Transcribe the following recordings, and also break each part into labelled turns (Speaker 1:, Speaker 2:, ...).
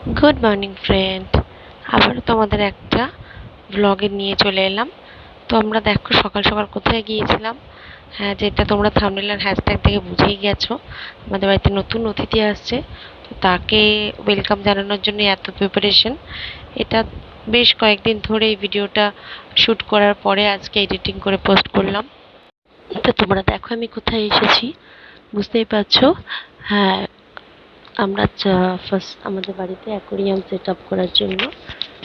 Speaker 1: Good morning friend আবারও তোমাদের একটা ব্লগে নিয়ে চলে এলাম। তো আমরা দেখো সকাল সকাল কোথায় গিয়েছিলাম। হ্যাঁ যেটা তোমরা থামনেলার হ্যাশট্যাগ থেকে বুঝেই গেছো। আমাদের বাড়িতে নতুন অতিথি আসছে। তো তাকে ওয়েলকাম জানানোর জন্য এত প্রিপারেশন এটা বেশ কয়েকদিন ধরে এই ভিডিওটা শ্যুট করার পরে আজকে এডিটিং করে পোস্ট করলাম। তো তোমরা দেখো আমি কোথায় এসেছি। বুঝতেই পারছ? হ্যাঁ আমরা ফার্স্ট আমাদের বাড়িতে অ্যাকোরিয়াম সেট আপ করার জন্য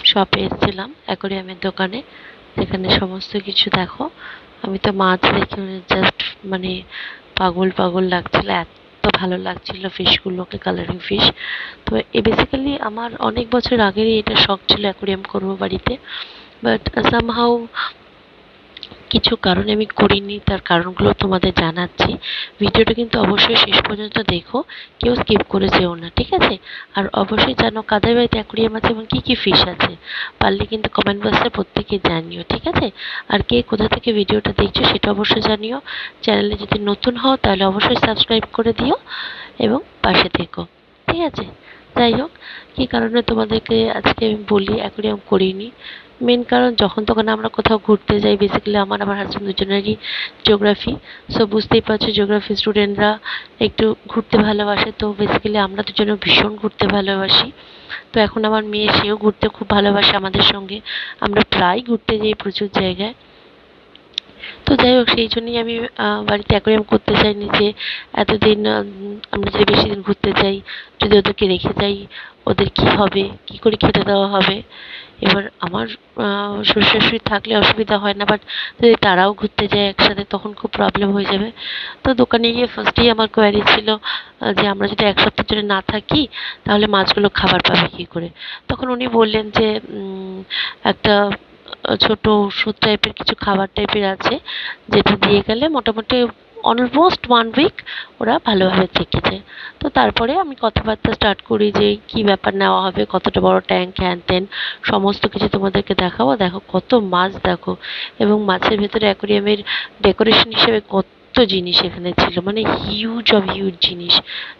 Speaker 1: শপে এসেছিলাম অ্যাকোরিয়ামের দোকানে। যেখানে সমস্ত কিছু দেখো। আমি তো মাছ দেখে জাস্ট মানে পাগল পাগল লাগছিল, এত ভালো লাগছিল ফিশগুলোকে কালারিং ফিশ তো এ বেসিক্যালি আমার অনেক বছর আগেরই এটা শখ ছিল অ্যাকোরিয়াম করব বাড়িতে। বাট সামহাউ কিছু কারণে আমি করিনি, তার কারণগুলো তোমাদের জানাচ্ছি। ভিডিওটা কিন্তু অবশ্যই শেষ পর্যন্ত দেখো, কেউ স্কিপ করে যেও না, ঠিক আছে? আর অবশ্যই জানো, কাদের বাড়িতে অ্যাকুরিয়াম আছে এবং কী কী ফিশ আছে, পারলে কিন্তু কমেন্ট বক্সে প্রত্যেকে জানিও, ঠিক আছে? আর কে কোথা থেকে ভিডিওটা দেখছ সেটা অবশ্যই জানিও। চ্যানেলে যদি নতুন হও, তাহলে অবশ্যই সাবস্ক্রাইব করে দিও এবং পাশে থেকো, ঠিক আছে? যাই হোক, কী কারণে তোমাদেরকে আজকে আমি বলি অ্যাকুরিয়াম করিনি। মেন কারণ, যখন তখন আমরা কোথাও ঘুরতে যাই বেসিক্যালি আমার আমার হাজব্যান্ড দুজনেরই জিওগ্রাফি সো বুঝতেই পারছ জিওগ্রাফি স্টুডেন্টরা একটু ঘুরতে ভালোবাসে। তো বেসিক্যালি আমরা দুজনে ভীষণ ঘুরতে ভালোবাসি। তো এখন আমার মেয়ে, সেও ঘুরতে খুব ভালোবাসে আমাদের সঙ্গে। আমরা প্রায় ঘুরতে যাই প্রচুর জায়গায়। তো যাই হোক, সেই জন্যই আমি বাড়িতে অ্যাকোয়ারিয়াম করতে চাইনি যে, এতদিন আমরা যদি বেশি দিন ঘুরতে যাই, যদি ওদেরকে রেখে যাই, ওদের কি হবে, কি করে খেতে দেওয়া হবে? এবার আমার শ্বশুর শাশুড়ি থাকলে অসুবিধা হয় না বাট যদি তারাও ঘুরতে যায় একসাথে, তখন খুব প্রবলেম হয়ে যাবে। তো দোকানে গিয়ে ফার্স্টেই আমার কোয়ারি ছিল যে আমরা যদি এক সপ্তাহের জন্য না থাকি, তাহলে মাছগুলো খাবার পাবে কী করে? তখন উনি বললেন যে একটা ছোট ওষুধ টাইপের কিছু খাবার টাইপের আছে, যেটা দিয়ে গেলে মোটামুটি অলমোস্ট ওয়ান উইক ওরা ভালোভাবে থেকে যায় তো তারপরে আমি কথাবার্তা স্টার্ট করি যে কি ব্যাপার নেওয়া হবে, কতটা বড় ট্যাঙ্ক হ্যান ত্যান সমস্ত কিছু তোমাদেরকে দেখাবো। দেখো কত মাছ দেখো, এবং মাছের ভেতরে অ্যাকোরিয়ামের ডেকোরেশন হিসেবে কত জিনিস এখানে ছিল মানে হিউজ অফ হিউজ জিনিস।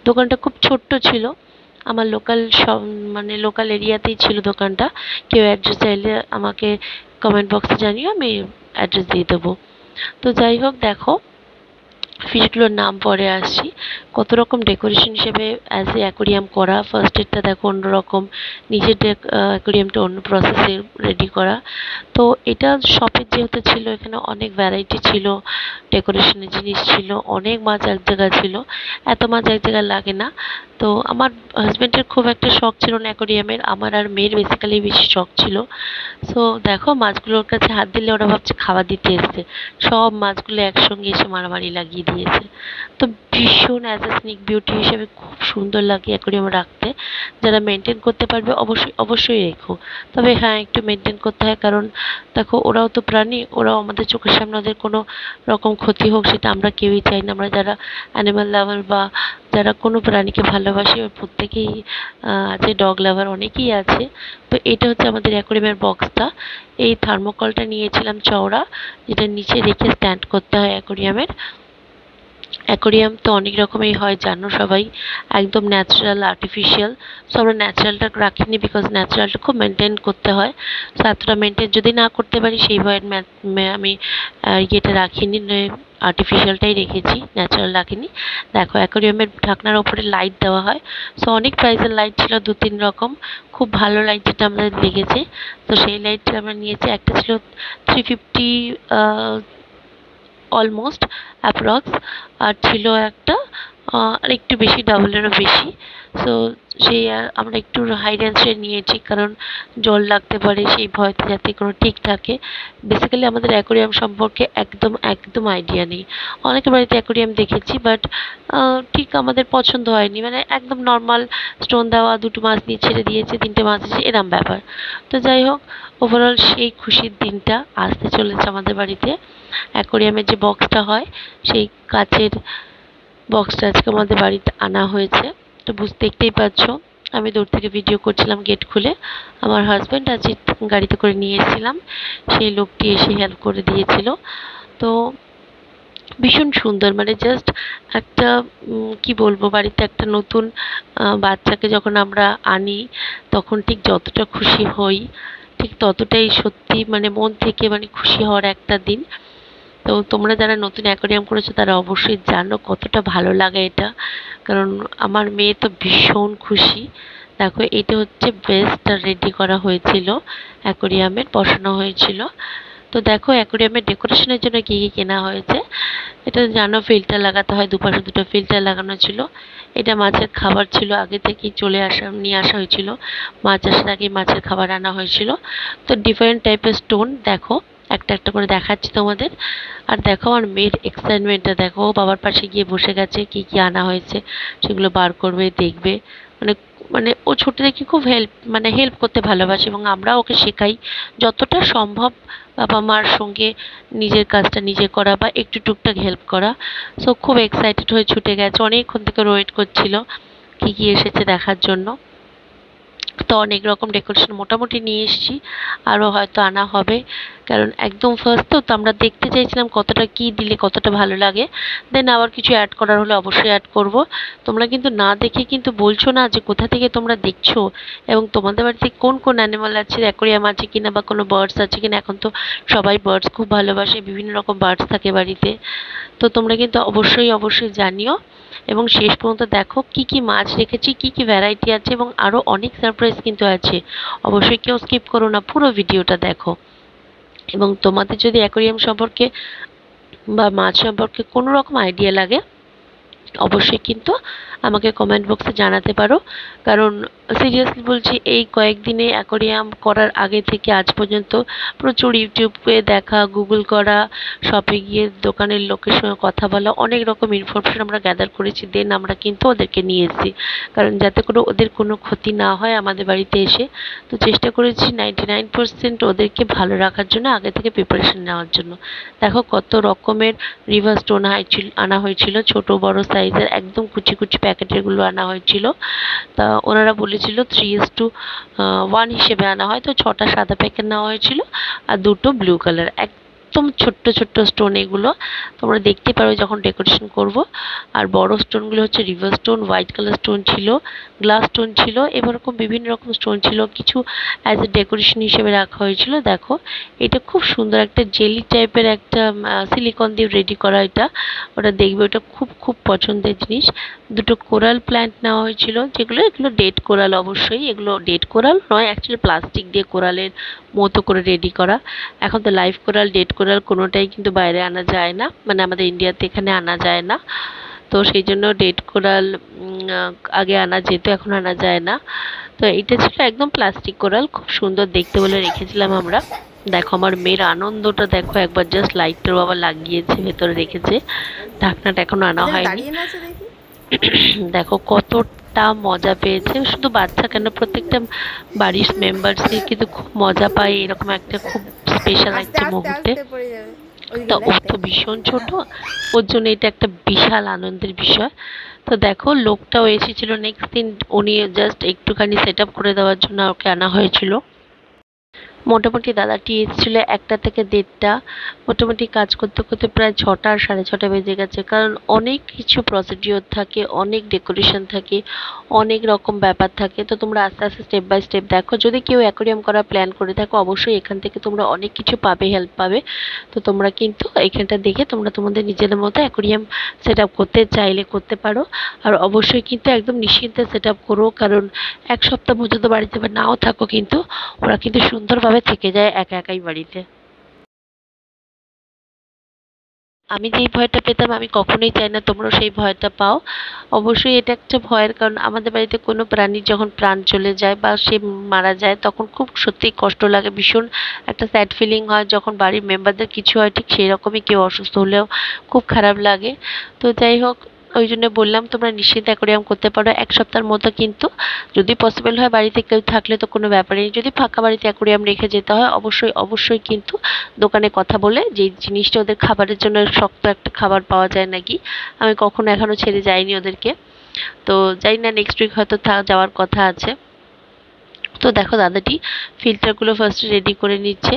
Speaker 1: দোকানটা খুব ছোট্ট ছিল আমার লোকাল সব মানে লোকাল এরিয়াতেই ছিল দোকানটা। কেউ অ্যাড্রেস চাইলে আমাকে কমেন্ট বক্সে জানিও, আমি অ্যাড্রেস দিয়ে দেবো। তো যাই হোক, দেখো ফিশগুলোর নাম পরে আসছি। কত রকম ডেকোরেশন হিসেবে অ্যাজ এ অ্যাকোরিয়াম করা? ফার্স্ট এডটা দেখো অন্যরকম, নিজের অ্যাকোরিয়ামটা অন্য প্রসেসে রেডি করা। তো এটা শপের যেহেতু ছিল, এখানে অনেক ভ্যারাইটি ছিল ডেকোরেশনের জিনিস ছিল, অনেক মাছ এক জায়গায় ছিল। এত মাছ এক জায়গায় লাগে না। তো আমার হাজব্যান্ডের খুব একটা শখ ছিল না অ্যাকোরিয়ামের আমার আর মেয়ের বেসিক্যালি বেশি শখ ছিল। সো দেখো মাছগুলোর কাছে হাত দিলে ওরা ভাবছে খাবার দিতে এসছে। সব মাছগুলো একসঙ্গে এসে মারামারি লাগিয়ে দিয়েছে তো ভীষণ অ্যাজ এ স্নিক বিউটি হিসেবে খুব সুন্দর লাগে অ্যাকোরিয়াম রাখতে। যারা মেনটেন করতে পারবে অবশ্যই অবশ্যই রেখো। তবে হ্যাঁ একটু মেনটেন করতে হয় কারণ দেখো ওরাও তো প্রাণী, ওরাও আমাদের চোখের সামনে ওদের কোনো রকম ক্ষতি হোক সেটা আমরা কেউই চাই না। আমরা যারা অ্যানিম্যাল লাভার বা যারা কোনো প্রাণীকে ভালোবাসে প্রত্যেকেই আছে ডগ লাভার অনেকেই আছে। তো এটা হচ্ছে আমাদের অ্যাকোরিয়ামের বক্সটা এই থার্মোকলটা নিয়েছিলাম চওড়া, যেটা নিচে রেখে স্ট্যান্ড করতে হয় অ্যাকোরিয়ামের অ্যাকোরিয়াম তো অনেক রকমই হয়, জানো সবাই? একদম ন্যাচারাল আর্টিফিশিয়াল সো আমরা ন্যাচারালটা রাখিনি বিকজ ন্যাচারালটা খুব মেনটেন করতে হয়। সো এতটা মেনটেন যদি না করতে পারি, সেই ভয়ে আমি ইয়েটা রাখিনি আর্টিফিশিয়ালটাই রেখেছি ন্যাচারাল রাখিনি। দেখো, অ্যাকোরিয়ামের ঢাকনার ওপরে লাইট দেওয়া হয়। সো অনেক প্রাইসের লাইট ছিল দু তিন রকম। খুব ভালো লাইট যেটা আমাদের লেগেছে। তো সেই লাইটটা আমরা নিয়েছি। একটা ছিল থ্রি ফিফটি অলমোস্ট অ্যাপ্রক্স আর ছিল একটা আর একটু বেশি ডাবলেরও বেশি। সো সেই আমরা একটু হাই রেঞ্জের নিয়েছি, কারণ জল লাগতে পারে, সেই ভয়তে যাতে কোনো ঠিক থাকে। বেসিক্যালি আমাদের অ্যাকোরিয়াম সম্পর্কে একদম একদম আইডিয়া নেই। অনেকের বাড়িতে অ্যাকোরিয়াম দেখেছি বাট ঠিক আমাদের পছন্দ হয়নি। মানে একদম নর্মাল স্টোন দেওয়া, দুটো মাছ দিয়ে ছেড়ে দিয়েছে, তিনটে মাছ আছে এরম ব্যাপার। তো যাই হোক ওভারঅল সেই খুশির দিনটা আসতে চলেছে আমাদের বাড়িতে। অ্যাকোরিয়ামের যে বক্সটা হয়, সেই কাচের বক্সটা আজকে আমাদের বাড়িতে আনা হয়েছে। তো বুঝতে দেখতেই পাচ্ছ, আমি দূর থেকে ভিডিও করছিলাম গেট খুলে। আমার হাজব্যান্ড আজ গাড়িতে করে নিয়ে এসেছিলাম। সেই লোকটি এসে হেল্প করে দিয়েছিল। তো ভীষণ সুন্দর মানে জাস্ট একটা কি বলব, বাড়িতে একটা নতুন বাচ্চাকে যখন আমরা আনি, তখন ঠিক যতটা খুশি হই, ঠিক ততটাই সত্যি মানে মন থেকে মানে খুশি হওয়ার একটা দিন। তো তোমরা যারা নতুন অ্যাকোয়ারিয়াম করেছ, তারা অবশ্যই জানো কতটা ভালো লাগে এটা। কারণ আমার মেয়ে তো ভীষণ খুশি। দেখো, এটা হচ্ছে বেস্ট রেডি করা হয়েছিল। অ্যাকোয়ারিয়ামের বসানো হয়েছিল। তো দেখো অ্যাকোয়ারিয়ামের ডেকোরেশনের জন্য কী কী কেনা হয়েছে? এটা জানো ফিল্টার লাগাতে হয়, দুপাশে দুটো ফিল্টার লাগানো ছিল। এটা মাছের খাবার ছিল, আগে থেকেই চলে আসা, নিয়ে আসা হয়েছিল। মাছ আসার আগেই মাছের খাবার আনা হয়েছিল। তো ডিফারেন্ট টাইপের স্টোন দেখো। একটা একটা করে দেখাচ্ছি তোমাদের। আর দেখো আমার মেয়ের এক্সাইটমেন্টটা দেখো। বাবার পাশে গিয়ে বসে গেছে, কি কি আনা হয়েছে, সেগুলো বার করবে, দেখবে। মানে মানে ও ছোট থেকে খুব হেল্প মানে হেল্প করতে ভালোবাসে এবং আমরা ওকে শেখাই যতটা সম্ভব বাবা মার সঙ্গে নিজের কাজটা নিজে করা বা একটু টুকটাক হেল্প করা। সো খুব এক্সাইটেড হয়ে ছুটে গেছে। অনেকক্ষণ থেকে ওয়েট করছিল কি কি এসেছে দেখার জন্য। তো অনেক রকম ডেকোরেশন মোটামুটি নিয়ে এসেছি। আরও হয়তো আনা হবে। কারণ একদম ফার্স্ট তো তো আমরা দেখতে চাইছিলাম কতটা কি দিলে কতটা ভালো লাগে। দেন আবার কিছু অ্যাড করার হলে অবশ্যই অ্যাড করব। তোমরা কিন্তু না দেখে কিন্তু বলছো না যে কোথা থেকে তোমরা দেখছ এবং তোমাদের বাড়িতে কোন কোন অ্যানিমাল আছে অ্যাকোরিয়াম আছে কিনা বা কোনো বার্ডস আছে কিনা। এখন তো সবাই বার্ডস খুব ভালোবাসে, বিভিন্ন রকম বার্ডস থাকে বাড়িতে। তো তোমরা কিন্তু অবশ্যই অবশ্যই জানিও। এবং শেষ পর্যন্ত দেখো কি কি মাছ রেখেছি, কি কি ভ্যারাইটি আছে এবং আরও অনেক সারপ্রাইজ কিন্তু আছে। অবশ্যই কেউ স্কিপ করো না, পুরো ভিডিওটা দেখো। এবং তোমাদের যদি অ্যাকোরিয়াম সম্পর্কে বা মাছ সম্পর্কে কোনো রকম আইডিয়া লাগে অবশ্যই কিন্তু আমাকে কমেন্ট বক্সে জানাতে পারো। কারণ সিরিয়াসলি বলছি, এই কয়েকদিনে অ্যাকোরিয়াম করার আগে থেকে আজ পর্যন্ত প্রচুর ইউটিউবে দেখা গুগল করা শপে গিয়ে দোকানের লোকের সঙ্গে কথা বলা, অনেক রকম ইনফরমেশন আমরা গ্যাদার করেছি দেন আমরা কিন্তু ওদেরকে নিয়ে এসেছি। কারণ যাতে করে ওদের কোনো ক্ষতি না হয় আমাদের বাড়িতে এসে, তো চেষ্টা করেছি নাইনটি নাইন পার্সেন্ট ওদেরকে ভালো রাখার জন্য, আগে থেকে প্রিপারেশন নেওয়ার জন্য। দেখো কত রকমের রিভার স্টোন আনা হয়েছিল, ছোট, বড় সাইজের একদম কুচি কুচি প্যাকেটেরগুলো আনা হয়েছিল। তা ওনারা বলেছিল থ্রি ইস টু ওয়ান হিসেবে আনা হয়। তো ছটা সাদা প্যাকেট নেওয়া হয়েছিল আর দুটো ব্লু কালার একদম ছোট্ট ছোট্ট স্টোন এগুলো তোমরা দেখতে পারো যখন ডেকোরেশন করব। আর বড় স্টোনগুলো হচ্ছে river stone white colour stone ছিল গ্লাস স্টোন ছিল, এরকম বিভিন্ন রকম স্টোন ছিল। কিছু অ্যাজ এ ডেকোরেশন হিসেবে রাখা হয়েছিল। দেখো, এটা খুব সুন্দর একটা জেলি টাইপের একটা সিলিকন দিয়ে রেডি করা এটা। ওটা দেখবে, ওটা খুব খুব পছন্দের জিনিস। দুটো কোরাল প্ল্যান্ট নেওয়া হয়েছিল, যেগুলো, এগুলো ডেড কোরাল অবশ্যই। এগুলো ডেড কোরাল নয় অ্যাকচুয়ালি প্লাস্টিক দিয়ে কোরালের মতো করে রেডি করা। এখন তো লাইভ কোরাল ডেড কোরাল কোনোটাই কিন্তু বাইরে আনা যায় না। মানে আমাদের ইন্ডিয়াতে এখানে আনা যায় না। তো সেই জন্য ডেড কোরাল আগে আনা যেত এখন আনা যায় না। তো এটা ছিল একদম প্লাস্টিক কোরাল। খুব সুন্দর দেখতে বলে রেখেছিলাম আমরা। দেখো আমার মেয়ের আনন্দটা দেখো একবার জাস্ট লাইটটার বাবা লাগিয়েছে ভেতরে রেখেছে। ঢাকনাটা এখনও আনা হয়নি।
Speaker 2: দেখো।
Speaker 1: দেখো কতটা মজা পেয়েছে। শুধু বাচ্চা কেন? প্রত্যেকটা বাড়ির মেম্বার্সই কিন্তু খুব মজা পায় এরকম একটা খুব স্পেশাল একটা মুহূর্তে। তো ও তো ভীষণ ছোট ওর জন্য এটা একটা বিশাল আনন্দের বিষয়। তো দেখো লোকটাও এসেছিল। নেক্সট দিন উনি জাস্ট একটুখানি সেট আপ করে দেওয়ার জন্য ওকে আনা হয়েছিল। মোটামুটি দাদাটি এসেছিল একটা থেকে দেড়টা। মোটামুটি কাজ করতে করতে প্রায় ছটা আর সাড়ে ছটা বেজে গেছে। কারণ অনেক কিছু প্রসিডিওর থাকে, অনেক ডেকোরেশন থাকে, অনেক রকম ব্যাপার থাকে। তো তোমরা আস্তে আস্তে স্টেপ বাই স্টেপ দেখো। যদি কেউ অ্যাকোরিয়াম করার প্ল্যান করে থাকো, অবশ্যই এখান থেকে তোমরা অনেক কিছু পাবে হেল্প পাবে। তো তোমরা কিন্তু এখানটা দেখে তোমরা তোমাদের নিজেদের মতো অ্যাকোরিয়াম সেট করতে চাইলে করতে পারো। আর অবশ্যই কিন্তু একদম নিশ্চিন্তে সেট করো। কারণ এক সপ্তাহ পর্যন্ত বাড়িতে নাও থাকো কিন্তু, ওরা কিন্তু সুন্দরভাবে থেকে যায় একা একাই বাড়িতে। আমি যেই ভয়টা পেতাম, আমি কখনোই চাই না তোমরাও সেই ভয়টা পাও। অবশ্যই এটা একটা ভয়ের কারণ। আমাদের বাড়িতে কোনো প্রাণীর যখন প্রাণ চলে যায় বা সে মারা যায়, তখন খুব সত্যিই কষ্ট লাগে। ভীষণ একটা স্যাড ফিলিং হয়। যখন বাড়ির মেম্বারদের কিছু হয়, ঠিক সেই রকমই কেউ অসুস্থ হলেও খুব খারাপ লাগে। তো যাই হোক ওই জন্য বললাম, তোমরা নিশ্চিন্তে অ্যাকোরিয়াম করতে পারো, এক সপ্তাহের মতো কিন্তু যদি পসিবল হয় বাড়িতে কেউ থাকলে তো কোনো ব্যাপারই নেই। যদি ফাঁকা বাড়িতে অ্যাকোরিয়াম রেখে যেতে হয়, অবশ্যই অবশ্যই কিন্তু দোকানে কথা বলে যে জিনিসটা ওদের খাবারের জন্য শক্ত একটা খাবার পাওয়া যায় নাকি। আমি কখনো এখনও ছেড়ে যাইনি ওদেরকে। তো জানি না নেক্সট উইক হয়তো যাওয়ার কথা আছে। তো দেখো দাদাটি ফিল্টারগুলো ফার্স্টে রেডি করে নিচ্ছে।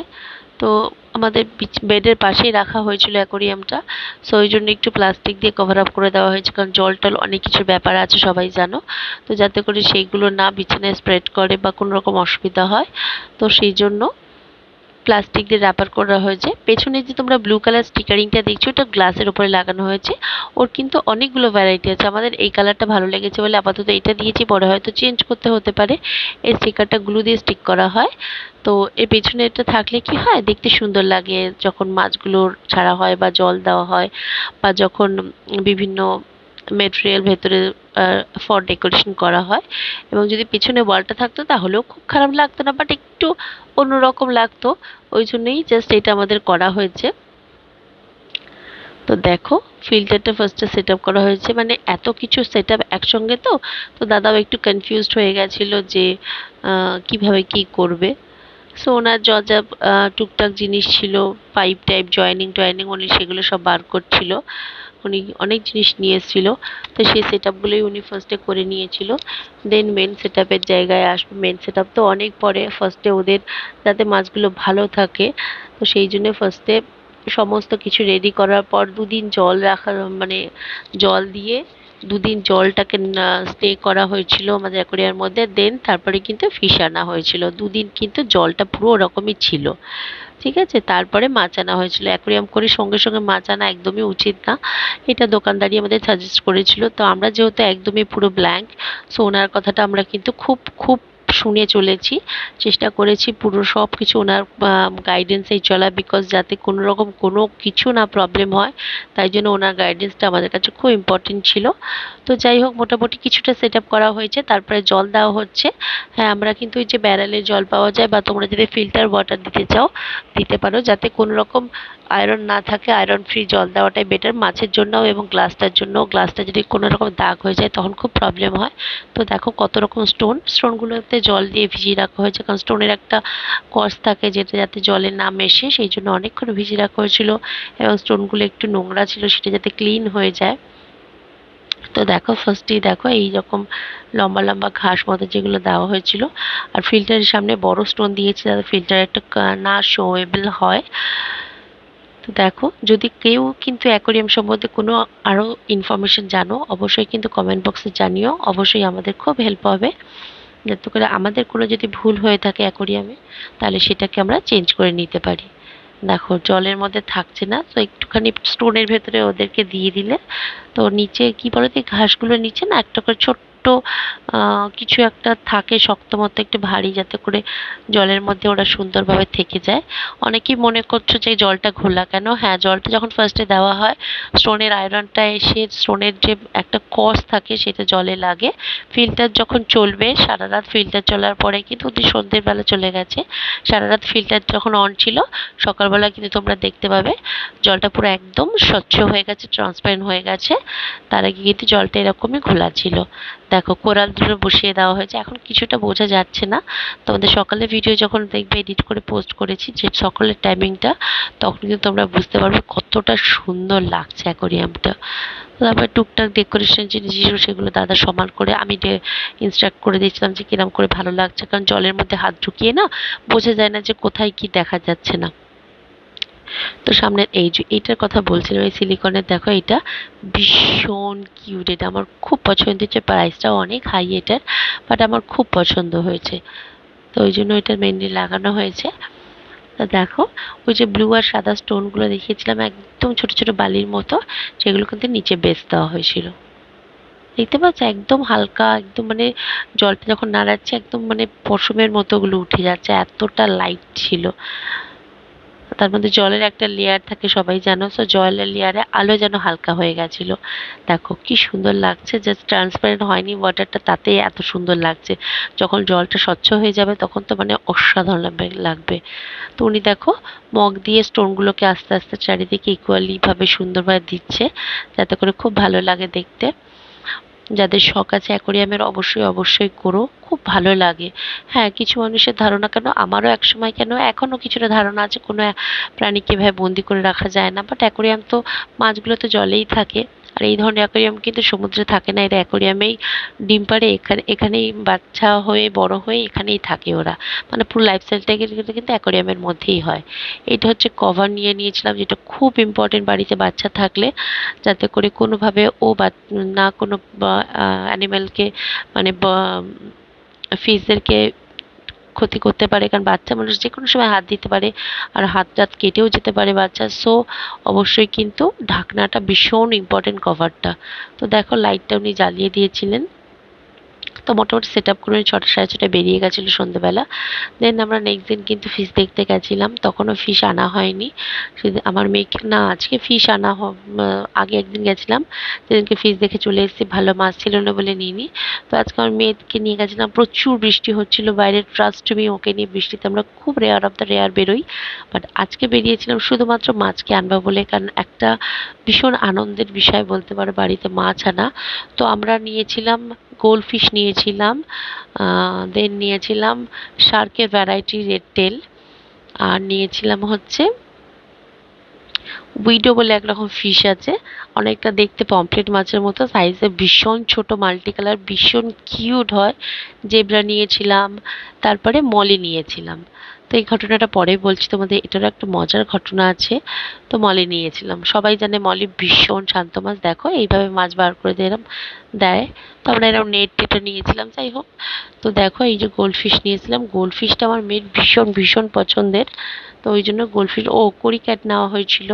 Speaker 1: তো আমাদের বেডের পাশেই রাখা হয়েছিল অ্যাকোরিয়ামটা সো ওই জন্য একটু প্লাস্টিক দিয়ে কভার আপ করে দেওয়া হয়েছে, কারণ জল টল অনেক কিছুর ব্যাপার আছে, সবাই জানো। তো যাতে করে সেইগুলো না বিছানায় স্প্রেড করে বা কোনো রকম অসুবিধা হয়। তো সেই জন্য প্লাস্টিক দিয়ে র্যাপার করা হয়েছে। পেছনে যে তোমরা ব্লু কালার স্টিকারিংটা দেখছ ওটা গ্লাসের উপরে লাগানো হয়েছে। ওর কিন্তু অনেকগুলো ভ্যারাইটি আছে। আমাদের এই কালারটা ভালো লেগেছে বলে আপাতত এটা দিয়েছি। পরে হয়তো চেঞ্জ করতে হতে পারে। এই স্টিকারটা গ্লু দিয়ে স্টিক করা হয়। তো এর পেছনে এটা থাকলে কি হয়? দেখতে সুন্দর লাগে যখন মাছগুলোর ছাড়া হয় বা জল দেওয়া হয় বা যখন বিভিন্ন মেটেরিয়াল ভেতরে ফর ডেকোরেশন করা হয় এবং যদি পেছনে ওয়ালটা থাকতো তাহলেও খুব খারাপ লাগতো না বাট একটু অন্যরকম লাগতো। ওই জন্যই জাস্ট এটা আমাদের করা হয়েছে। তো দেখো ফিল্টারটা ফার্স্টে সেট আপ করা হয়েছে। মানে এত কিছু সেট আপ একসঙ্গে তো? তো দাদাও একটু কনফিউজড হয়ে গেছিল যে কীভাবে কি করবে। সো ওনার যা যা টুকটাক জিনিস ছিল পাইপ টাইপ জয়েনিং টয়েনিং উনি সেগুলো সব বার করছিল। উনি অনেক জিনিস নিয়ে এসেছিল। তো সেই সেট আপগুলোই উনি ফার্স্টে করে নিয়েছিল। দেন মেন সেট জায়গায় আসবে। মেন সেট তো অনেক পরে ফার্স্টে ওদের যাতে মাছগুলো ভালো থাকে। তো সেই জন্য ফার্স্টে সমস্ত কিছু রেডি করার পর দুদিন জল রাখা মানে জল দিয়ে দুদিন জলটাকে স্টে করা হয়েছিল আমাদের অ্যাকোরিয়ার মধ্যে দেন তারপরে কিন্তু ফিশ আনা হয়েছিল। দুদিন কিন্তু জলটা পুরো ওরকমই ছিল। ঠিক আছে? তারপরে মাছ আনা হয়েছিল। অ্যাকোরিয়াম করে সঙ্গে সঙ্গে মাছ আনা একদমই উচিত না। এটা দোকানদারি আমাদের সাজেস্ট করেছিল। তো আমরা যেহেতু একদমই পুরো ব্ল্যাঙ্ক সো ওনার কথাটা আমরা কিন্তু খুব খুব শুনে চলেছি, চেষ্টা করেছি পুরো সব কিছু ওনার গাইডেন্সেই চলা বিকজ যাতে কোনো রকম কোনো কিছু না প্রবলেম হয়, তাই জন্য ওনার গাইডেন্সটা আমাদের কাছে খুব ইম্পর্টেন্ট ছিল। তো যাই হোক, মোটামুটি কিছুটা সেট করা হয়েছে, তারপরে জল দেওয়া হচ্ছে। হ্যাঁ আমরা কিন্তু ওই যে ব্যারেলের জল পাওয়া যায়, বা তোমরা যদি ফিল্টার ওয়াটার দিতে চাও, দিতে পারো, যাতে কোনো রকম আয়রন না থাকে আয়রন ফ্রি জল দেওয়াটাই বেটার মাছের জন্যও এবং গ্লাসটার জন্য গ্লাসটা যদি কোনো রকম দাগ হয়ে যায়, তখন খুব প্রবলেম হয়। তো দেখো কত রকম স্টোন স্টোনগুলোতে জল দিয়ে ভিজিয়ে রাখা হয়েছে, কারণ স্টোনের একটা কস থাকে যেটা যাতে জলে না মেশে, সেই জন্য অনেকক্ষণ ভিজিয়ে রাখা হয়েছিল এবং স্টোনগুলো একটু নোংরা ছিল, সেটা যাতে ক্লিন হয়ে যায়। তো দেখো ফার্স্টেই দেখো এই রকম লম্বা লম্বা ঘাস মতো যেগুলো দেওয়া হয়েছিল। আর ফিল্টারের সামনে বড় স্টোন দিয়েছে, যাতে ফিল্টার একটা না শোয়েবল হয়। তো দেখো, যদি কেউ কিন্তু অ্যাকোরিয়াম সম্বন্ধে কোনো আরও ইনফরমেশন জানো, অবশ্যই কিন্তু কমেন্ট বক্সে জানিও। অবশ্যই আমাদের খুব হেল্প হবে। যাতে করে আমাদের কোনো যদি ভুল হয়ে থাকে অ্যাকোরিয়ামে, তাহলে সেটাকে আমরা চেঞ্জ করে নিতে পারি। দেখো, জলের মধ্যে থাকছে না, তো একটুখানি স্টোনের ভেতরে ওদেরকে দিয়ে দিলে, তো নিচে কি বলতো তো ঘাসগুলোর নিচে না একটা করে ছোট্ট আহ, কিছু একটা থাকে শক্ত মতো একটু ভারী যাতে করে জলের মধ্যে ওরা সুন্দরভাবে থেকে যায়। অনেকেই মনে করছ যে জলটা ঘোলা কেন? হ্যাঁ জলটা যখন ফার্স্টে দেওয়া হয় স্টোনের আয়রনটা এসে স্টোনের যে একটা কস থাকে সেটা জলে লাগে। ফিল্টার যখন চলবে সারা রাত ফিল্টার চলার পরে কিন্তু ওদের সন্ধ্যের বেলা চলে গেছে। সারা রাত ফিল্টার যখন অন ছিল সকালবেলা কিন্তু তোমরা দেখতে পাবে জলটা পুরো একদম স্বচ্ছ হয়ে গেছে ট্রান্সপারেন্ট হয়ে গেছে। তার আগে কিন্তু জলটা এরকমই ঘোলা ছিল। দেখো, কোরাল দুটো বসিয়ে দেওয়া হয়েছে। এখন কিছুটা বোঝা যাচ্ছে না। তোমাদের সকালে ভিডিও যখন দেখবে এডিট করে পোস্ট করেছি, যে সকালের টাইমিংটা তখন কিন্তু তোমরা বুঝতে পারবে কতটা সুন্দর লাগছে অ্যাকোরিয়ামটা তারপর টুকটাক ডেকোরেশন জিনিস সেগুলো দাদা সমান করে আমি ইনস্ট্রাক্ট করে দিয়েছিলাম যে কিরম করে ভালো লাগছে। কারণ জলের মধ্যে হাত ঢুকিয়ে না, বোঝা যায় না যে কোথায় কি দেখা যাচ্ছে না। তো সামনের এই যে এইটার কথা বলছিলাম এই সিলিকনের দেখো এটা ভীষণ কিউট এটা আমার খুব পছন্দ হয়েছে প্রাইসটাও অনেক হাই এটার বাট আমার খুব পছন্দ হয়েছে। তো ওই জন্য এটা মেনলি লাগানো হয়েছে। তা দেখো, ওই যে ব্লু আর সাদা স্টোনগুলো দেখিয়েছিলাম, একদম ছোট ছোট বালির মতো, সেগুলো কিন্তু নিচে বেস দেওয়া হয়েছিল। দেখতে পাচ্ছ? একদম হালকা, একদম মানে জলটা যখন নাড়াচ্ছে, একদম মানে পশমের মতো ওগুলো উঠে যাচ্ছে, এতটা লাইট ছিল। তার মধ্যে জলের একটা লেয়ার থাকে, সবাই জানো। সো জলের লেয়ারে আলো যেন হালকা হয়ে গেছিল। দেখো, কি সুন্দর লাগছে। জাস্ট ট্রান্সপারেন্ট হয়নি ওয়াটারটা তাতেই এত সুন্দর লাগছে। যখন জলটা স্বচ্ছ হয়ে যাবে, তখন তো মানে অসাধারণ লাগবে তো উনি দেখো, মগ দিয়ে স্টোনগুলোকে আস্তে আস্তে চারিদিকে ইকুয়ালি ভাবে সুন্দরভাবে দিচ্ছে, যাতে করে খুব ভালো লাগে দেখতে। যাদের শখ আছে অ্যাকোরিয়ামের অবশ্যই অবশ্যই করো। খুব ভালো লাগে। হ্যাঁ কিছু মানুষের ধারণা কেন, আমারও একসময় কেন, এখনও কিছুটা ধারণা আছে, কোনো প্রাণীকে এভাবে বন্দি করে রাখা যায় না। বাট অ্যাকোরিয়াম তো মাছগুলো তো জলেই থাকে। আর এই ধরনের অ্যাকোরিয়াম কিন্তু সমুদ্রে থাকে না। এরা অ্যাকোরিয়ামেই ডিম পাড়ে, এখানে, এখানেই বাচ্চা হয়ে, বড় হয়ে এখানেই থাকে ওরা। মানে পুরো লাইফস্টাইলটা কিন্তু কিন্তু অ্যাকোরিয়ামের মধ্যেই হয়। এটা হচ্ছে কভার নিয়ে নিয়েছিলাম, যেটা খুব ইম্পর্টেন্ট বাড়িতে বাচ্চা থাকলে, যাতে করে কোনোভাবে ও বা না কোনো অ্যানিম্যালকে মানে ফিশদেরকে ক্ষতি করতে পারে, কারণ বাচ্চা মানুষ যে কোনো সময় হাত দিতে পারে আর হাত টাত কেটেও যেতে পারে বাচ্চা। সো অবশ্যই কিন্তু ঢাকনাটা ভীষণ ইম্পর্টেন্ট কভারটা তো দেখো লাইটটা উনি জ্বালিয়ে দিয়েছিলেন। তো মোটামুটি সেট আপ করে ছটা সাড়ে ছটায় বেরিয়ে গেছিল সন্ধ্যেবেলা দেন আমরা নেক্সট দিন কিন্তু ফিশ দেখতে গেছিলাম, তখনও ফিশ আনা হয়নি। আমার মেয়েকে না, আজকে ফিশ আনা আগে একদিন গেছিলাম, সেদিনকে ফিশ দেখে চলে এসেছি, ভালো মাছ ছিল না বলে নিইনি। তো আজকে আমার মেয়েকে নিয়ে গেছিলাম, প্রচুর বৃষ্টি হচ্ছিল, বাইরের ট্রাস্ট মি ওকে নিয়ে বৃষ্টিতে আমরা খুব রেয়ার অফ দ্য রেয়ার বেরোই। বাট আজকে বেরিয়েছিলাম শুধুমাত্র মাছকে আনবা বলে, কারণ একটা ভীষণ আনন্দের বিষয় বলতে পারো, বাড়িতে মাছ আনা। তো আমরা নিয়েছিলাম গোল্ড ফিশ নিয়েছিলাম দেন নিয়েছিলাম শার্কের ভ্যারাইটি রেড টেল আর নিয়েছিলাম হচ্ছে উইডো বলে একরকম ফিশ আছে, অনেকটা দেখতে পমফ্রেট মাছের মতো সাইজে ভীষণ ছোট মাল্টি কালার ভীষণ কিউট হয় জেব্রা নিয়েছিলাম, তারপরে মলি নিয়েছিলাম। তো এই ঘটনাটা পরে বলছি তোমাদের, এটারও একটা মজার ঘটনা আছে। তো মলে নিয়েছিলাম। সবাই জানে মলে ভীষণ শান্ত মাছ। দেখো, এইভাবে মাছ বার করে এরম দেয়। তো আমরা এরকম নেট টেটে নিয়েছিলাম, যাই হোক। তো দেখো, এই যে গোল্ড ফিশ নিয়েছিলাম। গোল্ড ফিশটা আমার মেয়ের ভীষণ ভীষণ পছন্দের। তো ওই জন্য গোল্ড ফিশ ও কড়ি ক্যাট নেওয়া হয়েছিল।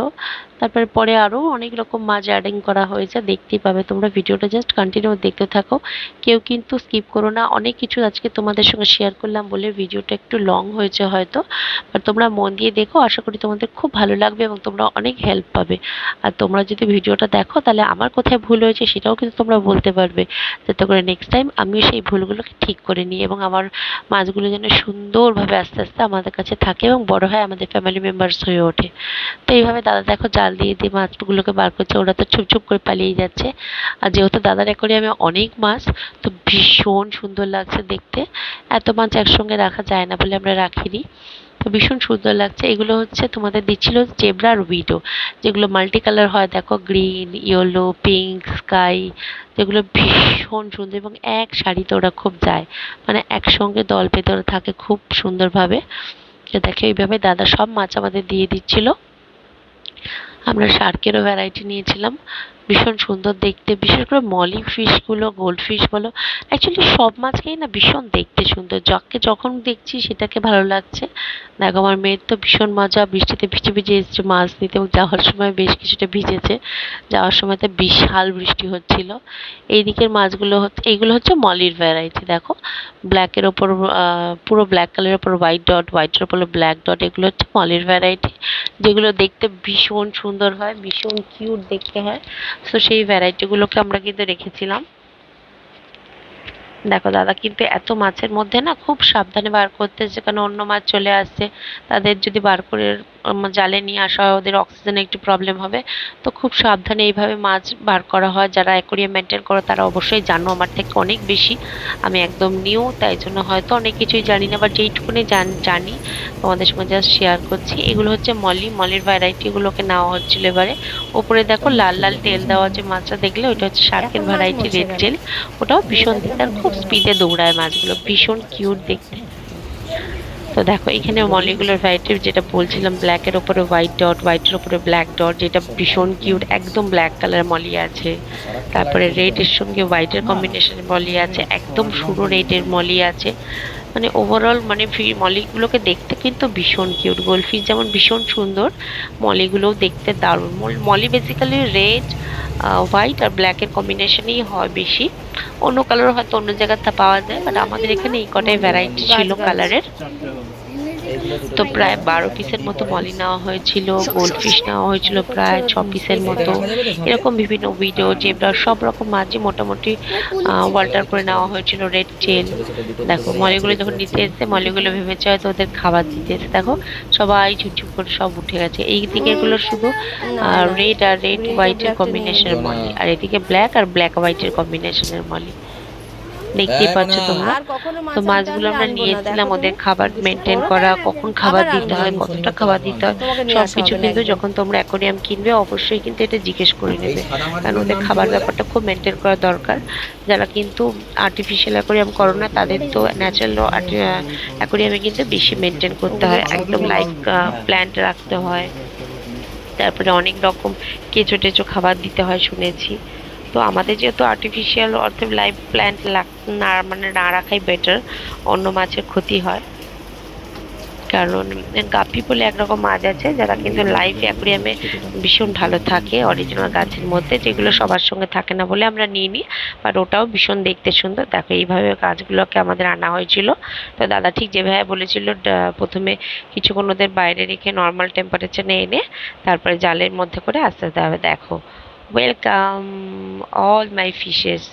Speaker 1: তারপরে পরে আরও অনেক রকম মাছ অ্যাডিং করা হয়েছে। দেখতেই পাবে তোমরা ভিডিওটা জাস্ট কন্টিনিউ দেখতে থাকো। কেউ কিন্তু স্কিপ করো না। অনেক কিছু আজকে তোমাদের সঙ্গে শেয়ার করলাম বলে ভিডিওটা একটু লং হয়েছে হয়তো। তোমরা মন দিয়ে দেখো, আশা করি তোমাদের খুব ভালো লাগবে এবং তোমরা অনেক হেল্প পাবে। আর তোমরা যদি ভিডিওটা দেখো, তাহলে আমার কোথায় ভুল হয়েছে সেটাও কিন্তু তোমরা বলতে পারবে। যাতে করে নেক্সট টাইম আমিও সেই ভুলগুলোকে ঠিক করে নিই এবং আমার মাছগুলো যেন সুন্দরভাবে আস্তে আস্তে আমাদের কাছে থাকে এবং বড় হয় আমাদের ফ্যামিলি মেম্বার্স হয়ে ওঠে। তো এইভাবে দাদা দেখো জাল দিয়ে দিয়ে মাছগুলোকে বার করছে, ওরা তো ছুপ ছুপ করে পালিয়ে যাচ্ছে। আর যেহেতু দাদার আমি অনেক মাছ, তো ভীষণ সুন্দর লাগছে দেখতে। এত মাছ একসঙ্গে রাখা যায় না বলে আমরা রাখিনি। তো ভীষণ সুন্দর লাগছে। এগুলো হচ্ছে তোমাদের দিচ্ছিল জেব্রা আর উইডো যেগুলো মাল্টি কালার হয়। দেখো গ্রিন ইয়েলো পিঙ্ক স্কাই যেগুলো ভীষণ সুন্দর এবং এক শাড়িতে ওরা খুব যায়। মানে একসঙ্গে দল বেঁধে ওরা থাকে খুব সুন্দরভাবে। দেখো এইভাবে দাদা সব মাছ আমাদের দিয়ে দিচ্ছিল। আমরা শার্কেরও ভ্যারাইটি নিয়েছিলাম। ভীষণ সুন্দর দেখতে, বিশেষ করে মলি ফিশগুলো গোল্ড ফিশ বলো অ্যাকচুয়ালি সব মাছকেই না ভীষণ দেখতে সুন্দর। যাকে যখন দেখছি সেটাকে ভালো লাগছে। দেখো, আমার মেয়ের তো ভীষণ মজা, বৃষ্টিতে ভিজে ভিজে এসছে মাছ নিতে এবং যাওয়ার সময় বেশ কিছুটা ভিজেছে। যাওয়ার সময় তো বিশাল বৃষ্টি হচ্ছিল। এই দিকের মাছগুলো হচ্ছে, এইগুলো হচ্ছে মলির ভ্যারাইটি দেখো। ব্ল্যাকের ওপর পুরো ব্ল্যাক কালারের ওপর হোয়াইট ডট হোয়াইটের ওপর ব্ল্যাক ডট এগুলো হচ্ছে মলির ভ্যারাইটি যেগুলো দেখতে ভীষণ সুন্দর হয়, ভীষণ কিউট দেখতে হয়। তো সেই ভ্যারাইটিগুলোকে আমরা কিন্তু রেখেছিলাম। দেখো দাদা, কিন্তু এত মাছের মধ্যে না খুব সাবধানে বার করতেছে কারণ অন্য মাছ চলে আসছে, তাদের যদি বার করে জালে নিয়ে আসা হয় ওদের অক্সিজেনের একটু প্রবলেম হবে। তো খুব সাবধানে এইভাবে মাছ বার করা হয়। যারা অ্যাকোরিয়াম মেনটেন করে তারা অবশ্যই জানো আমার থেকে অনেক বেশি। আমি একদম নিউ তাই জন্য হয়তো অনেক কিছুই জানি না বা যেইটুকুনি জান- জানি তোমাদের সঙ্গে জাস্ট শেয়ার করছি। এগুলো হচ্ছে মলি মলির ভ্যারাইটিগুলোকে নেওয়া হচ্ছিল এবারে। ওপরে দেখো লাল লাল তেল দেওয়া যে মাছটা দেখলে ওইটা হচ্ছে শার্কের ভ্যারাইটি রেড? জেল ওটাও ভীষণ খুব স্পিডে দৌড়ায় মাছগুলো। ভীষণ কিউট দেখতে। তো দেখো, এখানে মলিকুলার ভ্যারাইটি যেটা বলছিলাম ব্ল্যাকের উপরে হোয়াইট ডট হোয়াইটের উপরে ব্ল্যাক ডট যেটা ভীষণ কিউট একদম ব্ল্যাক কালার মলি আছে। তারপরে রেড এর সঙ্গে হোয়াইটের কম্বিনেশন মলি আছে, একদম শুরু রেডের মলি আছে। মানে ওভারঅল মানে মলিগুলোকে দেখতে কিন্তু ভীষণ কিউট গোলফিস যেমন ভীষণ সুন্দর মলিগুলোও দেখতে দারুণ। মল- মলি বেসিক্যালি রেড হোয়াইট আর ব্ল্যাকের কম্বিনেশনই হয় বেশি। অন্য কালার হয়তো অন্য জায়গাতে পাওয়া যায় বাট আমাদের এখানে এই কটাই ভ্যারাইটি ছিল কালারের তো প্রায় বারো পিসের মতো মলি নেওয়া হয়েছিল গোল্ড ফিশ নেওয়া হয়েছিল প্রায় ছ পিসের মতো। এরকম বিভিন্ন উইডো জেব্রা সব রকম মাছই মোটামুটি ওয়াল্টার করে নেওয়া হয়েছিল রেড চেন দেখো মলিগুলো যখন নিতে এসছে মলিগুলো ভেবেছে হয়তো ওদের খাবার দিতে এসে দেখো, সবাই ঝুপঝুপ করে সব উঠে গেছে। এই দিকেরগুলো শুধু রেড আর রেড হোয়াইটের কম্বিনেশনের মলি আর এদিকে ব্ল্যাক আর ব্ল্যাক হোয়াইটের কম্বিনেশনের মলি দেখতেই পাচ্ছ তোমরা? তো মাছগুলো আমরা নিয়েছিলাম ওদের খাবার মেনটেন করা কখন খাবার দিতে হয় কতটা খাবার দিতে হয়
Speaker 2: তোমাকে নিয়ে
Speaker 1: সব কিছু কিন্তু যখন তোমরা অ্যাকোরিয়াম কিনবে অবশ্যই কিন্তু এটা জিজ্ঞেস করে নেবে। কারণ ওদের খাবার ব্যাপারটা খুব মেনটেন করা দরকার। যারা কিন্তু আর্টিফিশিয়াল অ্যাকোরিয়াম করো না তাদের তো ন্যাচারাল অ্যাকোরিয়ামে কিন্তু বেশি মেনটেন করতে হয়। একদম লাইভ প্ল্যান্ট রাখতে হয়। তারপরে অনেক রকম কেঁচো টেচো খাবার দিতে হয় শুনেছি। তো আমাদের যেহেতু আর্টিফিশিয়াল অর্থাৎ লাইভ প্ল্যান্ট না মানে না রাখাই বেটার অন্য মাছের ক্ষতি হয়। কারণ গাপি বলে একরকম মাছ আছে, যারা কিন্তু লাইভ অ্যাকুরিয়ামে ভীষণ ভালো থাকে অরিজিনাল গাছের মধ্যে, যেগুলো সবার সঙ্গে থাকে না বলে আমরা নিয়ে নিই বাট ওটাও ভীষণ দেখতে সুন্দর। দেখো, এইভাবে গাছগুলোকে আমাদের আনা হয়েছিল। তো দাদা ঠিক যেভাবে বলেছিল প্রথমে কিছুক্ষণ ওদের বাইরে রেখে নর্মাল টেম্পারেচারে এনে, তারপরে জালের মধ্যে করে আস্তে আস্তে দেখো ওয়েলকাম অল মাই ফিশেস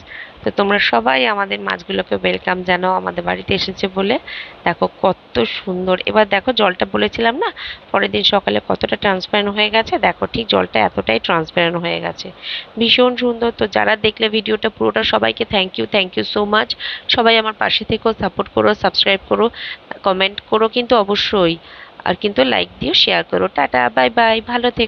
Speaker 1: তো তোমরা সবাই আমাদের মাছগুলোকে ওয়েলকাম জানাও আমাদের বাড়িতে এসেছে বলে। দেখো কত সুন্দর। এবার দেখো জলটা বলেছিলাম না, পরের দিন সকালে কতটা ট্রান্সপারেন্ট হয়ে গেছে। দেখো ঠিক জলটা এতটাই ট্রান্সপারেন্ট হয়ে গেছে। ভীষণ সুন্দর। তো যারা দেখলে ভিডিওটা পুরোটা সবাইকে thank you thank you so much সবাই আমার পাশে থেকেও সাপোর্ট করো সাবস্ক্রাইব করো কমেন্ট করো কিন্তু অবশ্যই। আর কিন্তু লাইক দিও শেয়ার করো। টাটা বাই বাই ভালো থেকো।